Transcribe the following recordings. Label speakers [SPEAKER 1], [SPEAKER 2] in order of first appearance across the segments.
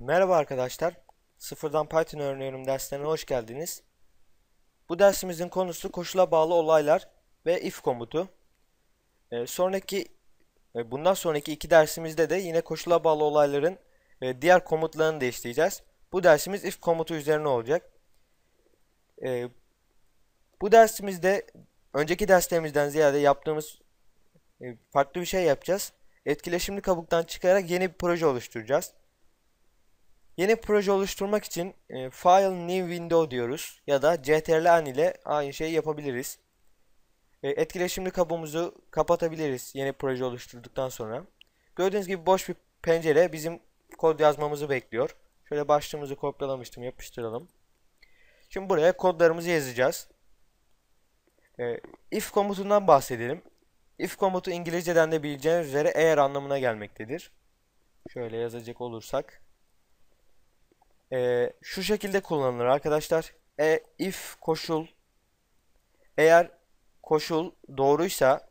[SPEAKER 1] Merhaba arkadaşlar. Sıfırdan Python öğreniyorum derslerine hoş geldiniz. Bu dersimizin konusu koşula bağlı olaylar ve if komutu. Ee, sonraki e, bundan sonraki iki dersimizde de yine koşula bağlı olayların e, diğer komutlarını da işleyeceğiz. Bu dersimiz if komutu üzerine olacak. Ee, bu dersimizde önceki derslerimizden ziyade yaptığımız e, farklı bir şey yapacağız. Etkileşimli kabuktan çıkarak yeni bir proje oluşturacağız. Yeni proje oluşturmak için e, File New Window diyoruz ya da CTRL-N ile aynı şeyi yapabiliriz. E, etkileşimli kabuğumuzu kapatabiliriz yeni proje oluşturduktan sonra. Gördüğünüz gibi boş bir pencere bizim kod yazmamızı bekliyor. Şöyle başlığımızı kopyalamıştım yapıştıralım. Şimdi buraya kodlarımızı yazacağız. E, if komutundan bahsedelim. If komutu İngilizceden de bileceğiniz üzere eğer anlamına gelmektedir. Şöyle yazacak olursak. Ee, şu şekilde kullanılır arkadaşlar. E, if koşul eğer koşul doğruysa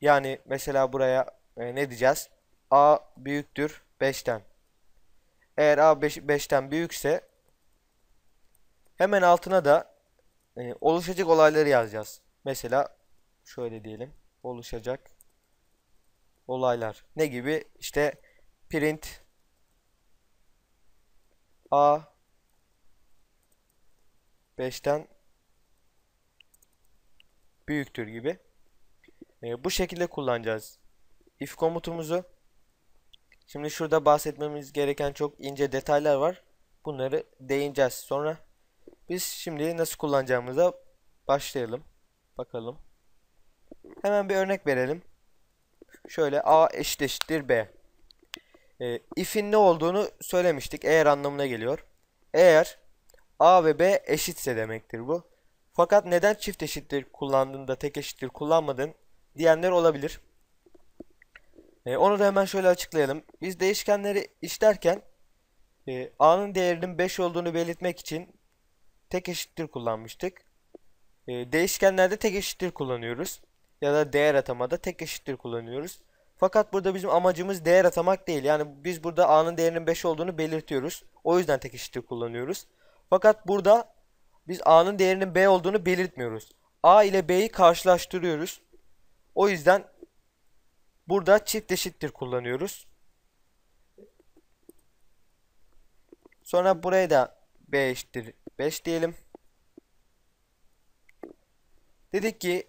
[SPEAKER 1] yani mesela buraya e, ne diyeceğiz? A büyüktür 5'ten. Eğer A 5, 5'ten büyükse hemen altına da e, oluşacak olayları yazacağız. Mesela şöyle diyelim. Oluşacak olaylar. Ne gibi? İşte print A 5'ten büyüktür gibi. E, bu şekilde kullanacağız if komutumuzu. Şimdi şurada bahsetmemiz gereken çok ince detaylar var. Bunları değineceğiz sonra. Biz şimdi nasıl kullanacağımıza başlayalım. Bakalım. Hemen bir örnek verelim. Şöyle a eşit eşittir b. E, if'in ne olduğunu söylemiştik. Eğer anlamına geliyor. Eğer a ve b eşitse demektir bu. Fakat neden çift eşittir kullandığında tek eşittir kullanmadın diyenler olabilir. E, onu da hemen şöyle açıklayalım. Biz değişkenleri işlerken e, a'nın değerinin 5 olduğunu belirtmek için tek eşittir kullanmıştık. E, değişkenlerde tek eşittir kullanıyoruz. Ya da değer atamada tek eşittir kullanıyoruz. Fakat burada bizim amacımız değer atamak değil. Yani biz burada a'nın değerinin 5 olduğunu belirtiyoruz. O yüzden tek eşittir kullanıyoruz. Fakat burada biz a'nın değerinin b olduğunu belirtmiyoruz. a ile b'yi karşılaştırıyoruz. O yüzden burada çift eşittir kullanıyoruz. Sonra buraya da b eşittir 5 diyelim. Dedik ki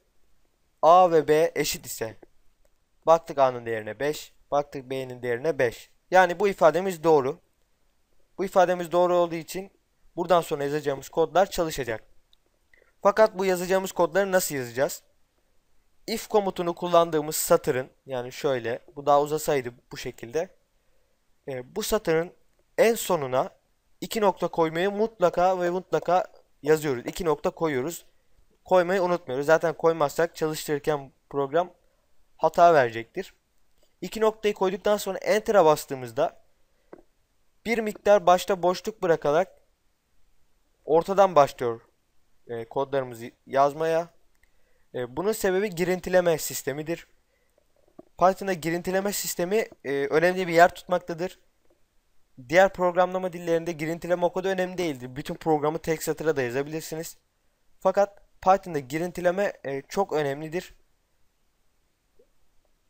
[SPEAKER 1] a ve b eşit ise baktık a'nın değerine 5, baktık b'nin değerine 5. Yani bu ifademiz doğru. Bu ifademiz doğru olduğu için buradan sonra yazacağımız kodlar çalışacak. Fakat bu yazacağımız kodları nasıl yazacağız? If komutunu kullandığımız satırın yani şöyle bu daha uzasaydı bu şekilde e, bu satırın en sonuna iki nokta koymayı mutlaka ve mutlaka yazıyoruz. İki nokta koyuyoruz. Koymayı unutmuyoruz. Zaten koymazsak çalıştırırken program hata verecektir. İki noktayı koyduktan sonra Enter'a bastığımızda bir miktar başta boşluk bırakarak ortadan başlıyor e, kodlarımızı yazmaya. E, bunun sebebi girintileme sistemidir. Python'da girintileme sistemi e, önemli bir yer tutmaktadır. Diğer programlama dillerinde girintileme o kadar önemli değildir. Bütün programı tek satıra da yazabilirsiniz. Fakat Python'da girintileme e, çok önemlidir.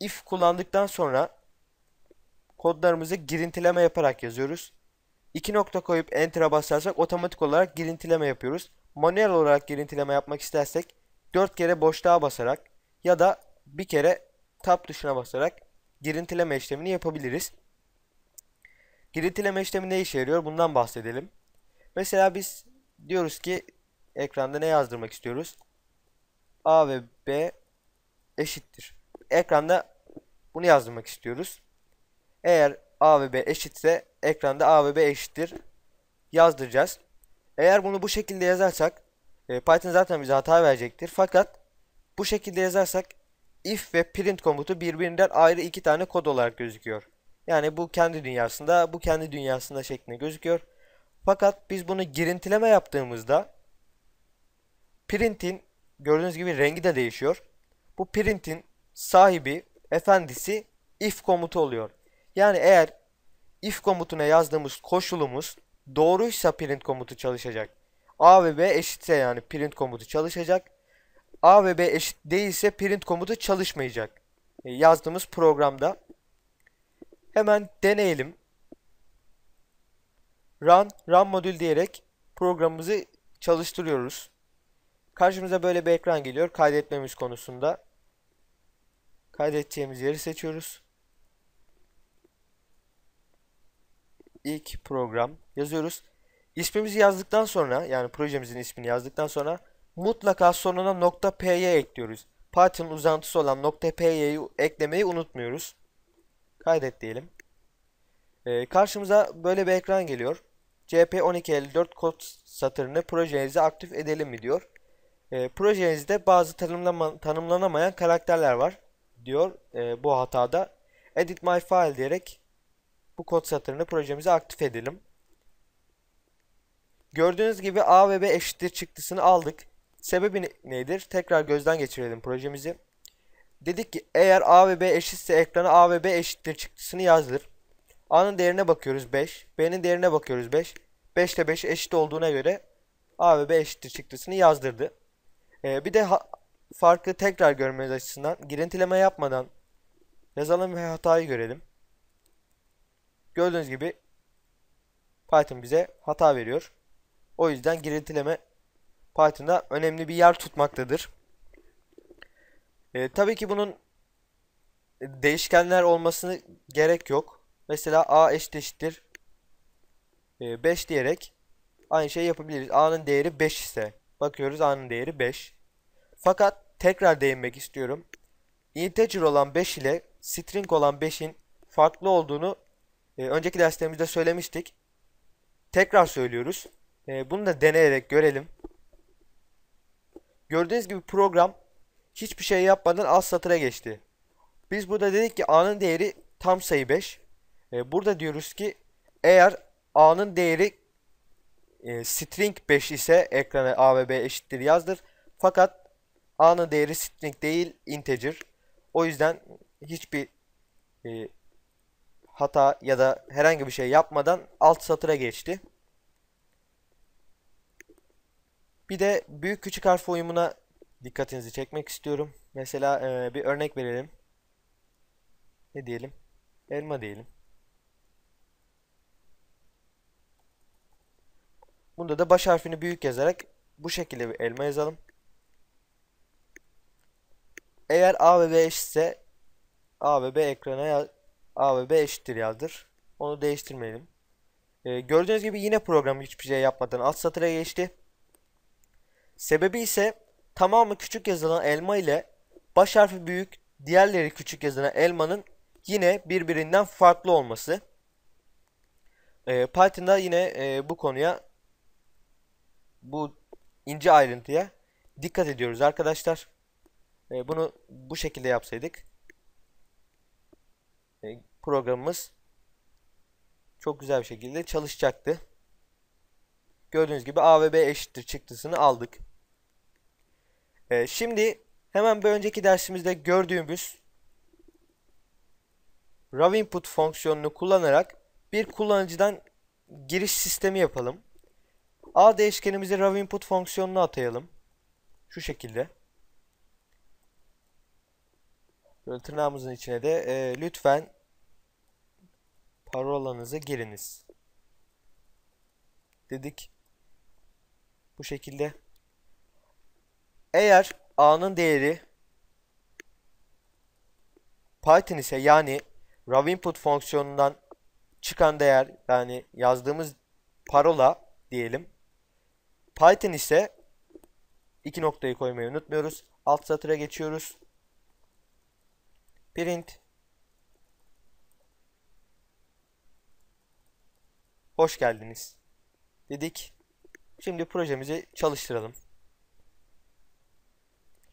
[SPEAKER 1] If kullandıktan sonra kodlarımızı girintileme yaparak yazıyoruz. İki nokta koyup Enter'a basarsak otomatik olarak girintileme yapıyoruz. Manuel olarak girintileme yapmak istersek 4 kere boşluğa basarak ya da bir kere tab tuşuna basarak girintileme işlemini yapabiliriz. Girintileme işlemi ne işe yarıyor? Bundan bahsedelim. Mesela biz diyoruz ki ekranda ne yazdırmak istiyoruz? A ve B eşittir. Ekranda bunu yazdırmak istiyoruz. Eğer A ve B eşitse ekranda A ve B eşittir yazdıracağız. Eğer bunu bu şekilde yazarsak e, Python zaten bize hata verecektir. Fakat bu şekilde yazarsak if ve print komutu birbirinden ayrı iki tane kod olarak gözüküyor. Yani bu kendi dünyasında, bu kendi dünyasında şeklinde gözüküyor. Fakat biz bunu girintileme yaptığımızda print'in gördüğünüz gibi rengi de değişiyor. Bu print'in sahibi, efendisi if komutu oluyor. Yani eğer if komutuna yazdığımız koşulumuz doğruysa print komutu çalışacak. A ve B eşitse yani print komutu çalışacak. A ve B eşit değilse print komutu çalışmayacak. E, yazdığımız programda. Hemen deneyelim. Run, run modül diyerek programımızı çalıştırıyoruz. Karşımıza böyle bir ekran geliyor kaydetmemiz konusunda. Kaydedeceğimiz yeri seçiyoruz. İlk program yazıyoruz. İsmimizi yazdıktan sonra yani projemizin ismini yazdıktan sonra mutlaka sonuna .py ekliyoruz. Python uzantısı olan .py'yi eklemeyi unutmuyoruz. Kaydet diyelim. Ee, karşımıza böyle bir ekran geliyor. CP1254 kod satırını projenize aktif edelim mi diyor. Ee, projenizde bazı tanımlama, tanımlanamayan karakterler var diyor e, bu hatada. Edit my file diyerek bu kod satırını projemize aktif edelim. Gördüğünüz gibi A ve B eşittir çıktısını aldık. Sebebi nedir? Tekrar gözden geçirelim projemizi. Dedik ki eğer A ve B eşitse ekrana A ve B eşittir çıktısını yazdır. A'nın değerine bakıyoruz 5. B'nin değerine bakıyoruz 5. 5 ile 5 eşit olduğuna göre A ve B eşittir çıktısını yazdırdı. Ee, bir de farkı tekrar görmeniz açısından girintileme yapmadan yazalım ve hatayı görelim. Gördüğünüz gibi Python bize hata veriyor. O yüzden girintileme Python'da önemli bir yer tutmaktadır. Ee, tabii ki bunun değişkenler olmasını gerek yok. Mesela a eşit eşittir 5 diyerek aynı şey yapabiliriz. a'nın değeri 5 ise bakıyoruz a'nın değeri 5. Fakat tekrar değinmek istiyorum. Integer olan 5 ile string olan 5'in farklı olduğunu e, önceki derslerimizde söylemiştik. Tekrar söylüyoruz. E, bunu da deneyerek görelim. Gördüğünüz gibi program hiçbir şey yapmadan alt satıra geçti. Biz burada dedik ki a'nın değeri tam sayı 5. E, burada diyoruz ki eğer a'nın değeri e, string 5 ise ekrana a ve b eşittir yazdır. Fakat a'nın değeri string değil integer. O yüzden hiçbir e, hata ya da herhangi bir şey yapmadan alt satıra geçti. Bir de büyük küçük harf uyumuna dikkatinizi çekmek istiyorum. Mesela e, bir örnek verelim. Ne diyelim? Elma diyelim. Bunda da baş harfini büyük yazarak bu şekilde bir elma yazalım. Eğer A ve B eşitse A ve B ekrana A ve B eşittir yazdır. Onu değiştirmeyelim. Ee, gördüğünüz gibi yine program hiçbir şey yapmadan alt satıra geçti. Sebebi ise tamamı küçük yazılan elma ile baş harfi büyük, diğerleri küçük yazılan elmanın yine birbirinden farklı olması. Ee, Python'da yine e, bu konuya bu ince ayrıntıya dikkat ediyoruz arkadaşlar. E, bunu bu şekilde yapsaydık e, programımız çok güzel bir şekilde çalışacaktı. Gördüğünüz gibi A ve B eşittir çıktısını aldık. E, şimdi hemen bir önceki dersimizde gördüğümüz raw input fonksiyonunu kullanarak bir kullanıcıdan giriş sistemi yapalım. A değişkenimizi raw input fonksiyonuna atayalım. Şu şekilde. Böyle tırnağımızın içine de e, lütfen parolanızı giriniz. Dedik. Bu şekilde. Eğer A'nın değeri Python ise yani raw input fonksiyonundan çıkan değer yani yazdığımız parola diyelim. Python ise iki noktayı koymayı unutmuyoruz. Alt satıra geçiyoruz. Print Hoş geldiniz. Dedik. Şimdi projemizi çalıştıralım.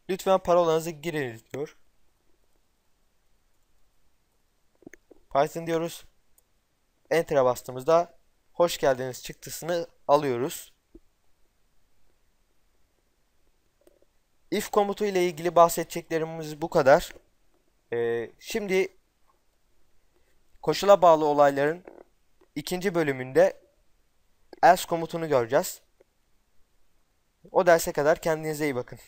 [SPEAKER 1] Lütfen parolanızı giriniz diyor. Python diyoruz. Enter'a bastığımızda hoş geldiniz çıktısını alıyoruz. If komutu ile ilgili bahsedeceklerimiz bu kadar. Ee, şimdi koşula bağlı olayların ikinci bölümünde else komutunu göreceğiz. O derse kadar kendinize iyi bakın.